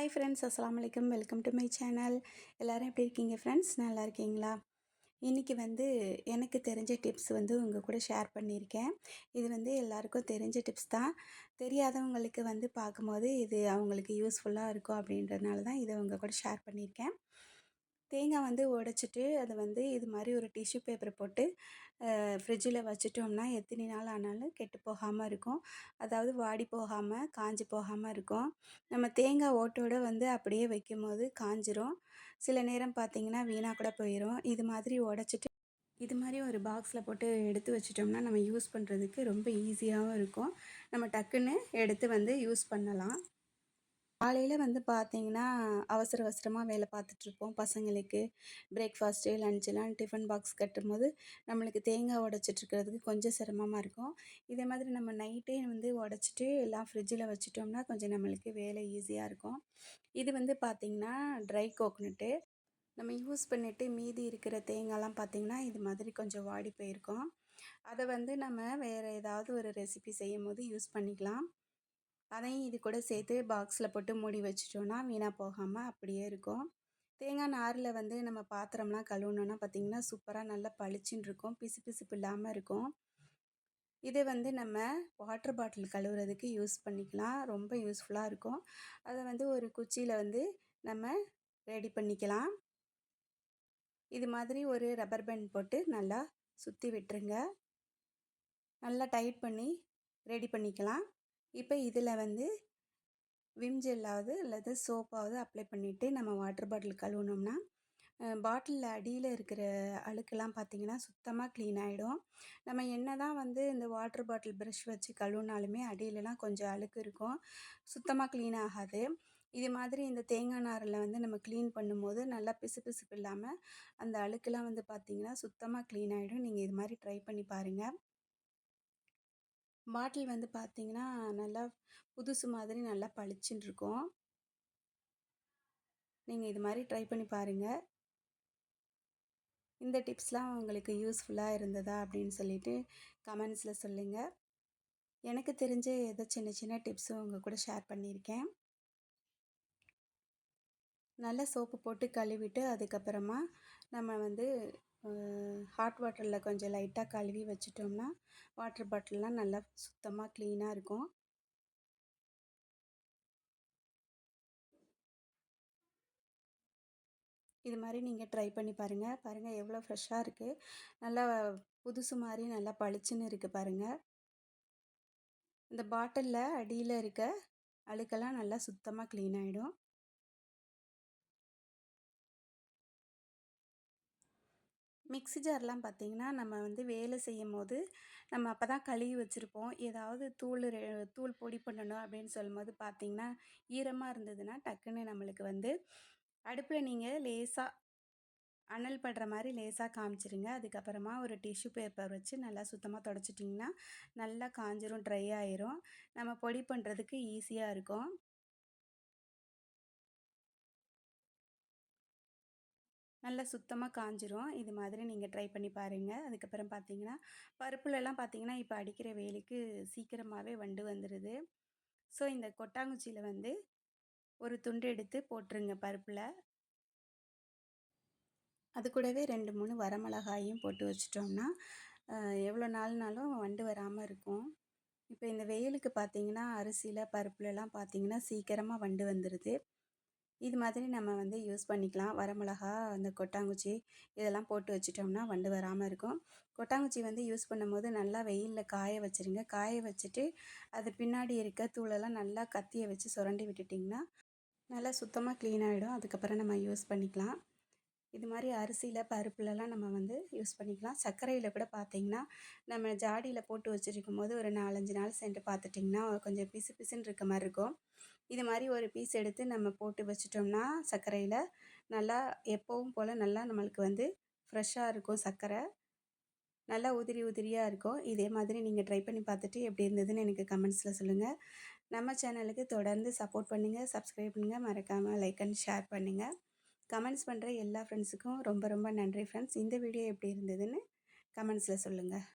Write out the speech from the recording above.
Hi friends அஸ்லாம் வலைக்கம் welcome to my channel எல்லோரும் எப்படி இருக்கீங்க ஃப்ரெண்ட்ஸ் நல்லா இருக்கீங்களா? இன்றைக்கி வந்து எனக்கு தெரிஞ்ச டிப்ஸ் வந்து உங்கள் கூட ஷேர் பண்ணியிருக்கேன். இது வந்து எல்லாருக்கும் தெரிஞ்ச டிப்ஸ் தான். தெரியாதவங்களுக்கு வந்து பார்க்கும்போது இது அவங்களுக்கு யூஸ்ஃபுல்லாக இருக்கும் அப்படின்றதுனால தான் இதை உங்கள் கூட ஷேர் பண்ணியிருக்கேன். தேங்காய் வந்து உடச்சிட்டு அதை வந்து இது மாதிரி ஒரு டிஷ்யூ பேப்பர் போட்டு ஃப்ரிட்ஜில் வச்சிட்டோம்னா எத்தனை நாள் ஆனாலும் கெட்டு போகாமல் இருக்கும். அதாவது வாடி போகாமல் காஞ்சி போகாமல் இருக்கும். நம்ம தேங்காய் ஓட்டோடு வந்து அப்படியே வைக்கும் போது காஞ்சிரும். சில நேரம் பார்த்திங்கன்னா வீணாக கூட போயிடும் இது மாதிரி உடச்சிட்டு இது மாதிரி ஒரு பாக்ஸில் போட்டு எடுத்து வச்சிட்டோம்னா நம்ம யூஸ் பண்ணுறதுக்கு ரொம்ப ஈஸியாகவும் இருக்கும். நம்ம டக்குன்னு எடுத்து வந்து யூஸ் பண்ணலாம். காலையில் வந்து பார்த்தீங்கன்னா அவசர அவசரமாக வேலை பார்த்துட்ருப்போம் பசங்களுக்கு பிரேக்ஃபாஸ்ட்டு லஞ்செலாம் டிஃபன் பாக்ஸ் கட்டும்போது நம்மளுக்கு தேங்காய் உடச்சிட்ருக்கிறதுக்கு கொஞ்சம் சிரமமாக இருக்கும். இதே மாதிரி நம்ம நைட்டே வந்து உடச்சிட்டு எல்லாம் ஃப்ரிட்ஜில் வச்சுட்டோம்னா கொஞ்சம் நம்மளுக்கு வேலை ஈஸியாக இருக்கும். இது வந்து பார்த்திங்கன்னா ட்ரை கோக்னட்டு நம்ம யூஸ் பண்ணிவிட்டு மீதி இருக்கிற தேங்காய்லாம் பார்த்திங்கன்னா இது மாதிரி கொஞ்சம் வாடி போயிருக்கோம். அதை வந்து நம்ம வேறு ஏதாவது ஒரு ரெசிபி செய்யும் போது யூஸ் பண்ணிக்கலாம். அதையும் இது கூட சேர்த்து பாக்ஸில் போட்டு மூடி வச்சிட்டோன்னா வீணாக போகாமல் அப்படியே இருக்கும். தேங்காய் நாரில் வந்து நம்ம பாத்திரம்லாம் கழுவுனோன்னா பார்த்திங்கன்னா சூப்பராக நல்லா பளிச்சுன்னு இருக்கும் பிசு பிசுப்பு இல்லாமல் இருக்கும். இதை வந்து நம்ம வாட்டர் பாட்டில் கழுவுறதுக்கு யூஸ் பண்ணிக்கலாம் ரொம்ப யூஸ்ஃபுல்லாக இருக்கும். அதை வந்து ஒரு குச்சியில் வந்து நம்ம ரெடி பண்ணிக்கலாம். இது மாதிரி ஒரு ரப்பர் பேண்ட் போட்டு நல்லா சுற்றி விட்டுருங்க. நல்லா டைட் பண்ணி ரெடி பண்ணிக்கலாம். இப்போ இதில் வந்து விம் ஜெல்லாவது அல்லது சோப்பாவது அப்ளை பண்ணிவிட்டு நம்ம வாட்டர் பாட்டில் கழுவுனோம்னா பாட்டிலில் அடியில் இருக்கிற அழுக்கெல்லாம் பார்த்திங்கன்னா சுத்தமாக க்ளீன் ஆகிடும் நம்ம என்ன தான் வந்து இந்த வாட்டர் பாட்டில் ப்ரஷ் வச்சு கழுவுனாலுமே அடியிலலாம் கொஞ்சம் அழுக்கு இருக்கும். சுத்தமாக க்ளீன் ஆகாது. இது மாதிரி இந்த தேங்காய் நாரில் வந்து நம்ம க்ளீன் பண்ணும்போது நல்லா பிசு பிசுப்பு இல்லாமல் அந்த அழுக்கெல்லாம் வந்து பார்த்திங்கன்னா சுத்தமாக க்ளீன் ஆகிடும் நீங்கள் இது மாதிரி ட்ரை பண்ணி பாருங்கள் பாட்டில் வந்து பார்த்தீங்கன்னா, நல்லா புதுசு மாதிரி நல்லா பளிச்சுன்னு இருக்கும். நீங்கள் இது மாதிரி ட்ரை பண்ணி பாருங்கள் இந்த டிப்ஸ்லாம் உங்களுக்கு யூஸ்ஃபுல்லாக இருந்ததா அப்படின்னு சொல்லிட்டு கமெண்ட்ஸில் சொல்லுங்க. எனக்கு தெரிஞ்ச ஏதோ சின்ன சின்ன டிப்ஸும் உங்கள் கூட ஷேர் பண்ணியிருக்கேன். நல்லா சோப்பு போட்டு கழுவிட்டு அதுக்கப்புறமா நம்ம வந்து ஹாட் வாட்டரில் கொஞ்சம் லைட்டாக கழுவி வச்சிட்டோம்னா வாட்டர் பாட்டில்லாம் நல்லா சுத்தமாக க்ளீனாக இருக்கும். இது மாதிரி நீங்கள் ட்ரை பண்ணி பாருங்கள் பாருங்கள் எவ்வளோ ஃப்ரெஷ்ஷாக இருக்குது நல்லா புதுசு மாதிரி நல்லா பளிச்சுன்னு இருக்குது பாருங்கள் இந்த பாட்டிலில் அடியில் இருக்க அழுக்கெல்லாம் நல்லா சுத்தமாக க்ளீன் ஆகிடும் மிக்ஸி ஜார்லாம் பார்த்திங்கன்னா நம்ம வந்து வேலை செய்யும் போது நம்ம அப்போ தான் கழுவி வச்சுருப்போம். ஏதாவது தூள் தூள் பொடி பண்ணணும் அப்படின்னு சொல்லும்போது பார்த்திங்கன்னா ஈரமாக இருந்ததுன்னா டக்குன்னு நம்மளுக்கு வந்து அடுப்பில் நீங்கள் லேசாக அனல் படுற மாதிரி லேசாக காமிச்சிருங்க. அதுக்கப்புறமா ஒரு டிஷ்யூ பேப்பர் வச்சு நல்லா சுத்தமாக தொடச்சிட்டிங்கன்னா நல்லா காஞ்சிரும் ட்ரை ஆயிரும். நம்ம பொடி பண்ணுறதுக்கு ஈஸியாக இருக்கும். நல்லா சுத்தமாக காஞ்சிரும். இது மாதிரி நீங்கள் ட்ரை பண்ணி பாருங்கள் அதுக்கப்புறம் பார்த்தீங்கன்னா பருப்புலலாம் பார்த்தீங்கன்னா இப்போ அடிக்கிற வேலைக்கு சீக்கிரமாகவே வண்டு வந்துடுது ஸோ இந்த கொட்டாங்குச்சியில் வந்து ஒரு துண்டு எடுத்து போட்டுருங்க பருப்பில். அது கூடவே ரெண்டு மூணு வரமிளகாயும் போட்டு வச்சிட்டோம்னா எவ்வளோ நாள்னாலும் வண்டு வராமல் இருக்கும். இப்போ இந்த வெயிலுக்கு பார்த்தீங்கன்னா அரிசியில் பருப்புலலாம் பார்த்தீங்கன்னா சீக்கிரமாக வண்டு வந்துடுது இது மாதிரி நம்ம வந்து யூஸ் பண்ணிக்கலாம். வரமிளகா அந்த கொட்டாங்குச்சி இதெல்லாம் போட்டு வச்சிட்டோம்னா வண்டு வராமல் இருக்கும். கொட்டாங்குச்சி வந்து யூஸ் பண்ணும்போது நல்லா வெயிலில் காய வச்சுருங்க. காய வச்சுட்டு அது பின்னாடி இருக்க தூளெல்லாம் நல்லா கத்தியை வச்சு சுரண்டி விட்டுட்டிங்கன்னா நல்லா சுத்தமாக க்ளீன் ஆகிடும் அதுக்கப்புறம் நம்ம யூஸ் பண்ணிக்கலாம். இது மாதிரி அரிசியில் பருப்புலலாம் நம்ம வந்து யூஸ் பண்ணிக்கலாம். சர்க்கரையில் கூட பார்த்திங்கன்னா நம்ம ஜாடியில் போட்டு வச்சுருக்கும் போது ஒரு நாலஞ்சு நாள் சென்று பார்த்துட்டிங்கன்னா கொஞ்சம் பிசு பிசுன்னு இருக்க மாதிரி இருக்கும். இது மாதிரி ஒரு பீஸ் எடுத்து நம்ம போட்டு வச்சிட்டோம்னா சர்க்கரையில் நல்லா எப்போவும் போல் நல்லா நம்மளுக்கு வந்து ஃப்ரெஷ்ஷாக இருக்கும் சர்க்கரை. நல்லா உதிரி உதிரியாக இருக்கும். இதே மாதிரி நீங்கள் ட்ரை பண்ணி பார்த்துட்டு எப்படி இருந்ததுன்னு எனக்கு கமெண்ட்ஸில் சொல்லுங்கள் நம்ம சேனலுக்கு தொடர்ந்து சப்போர்ட் பண்ணுங்கள் சப்ஸ்கிரைப் பண்ணுங்கள் மறக்காமல் லைக் அண்ட் ஷேர் பண்ணுங்கள் கமெண்ட்ஸ் பண்ணுற எல்லா ஃப்ரெண்ட்ஸுக்கும் ரொம்ப ரொம்ப நன்றி ஃப்ரெண்ட்ஸ் இந்த வீடியோ எப்படி இருந்ததுன்னு கமெண்ட்ஸில் சொல்லுங்கள்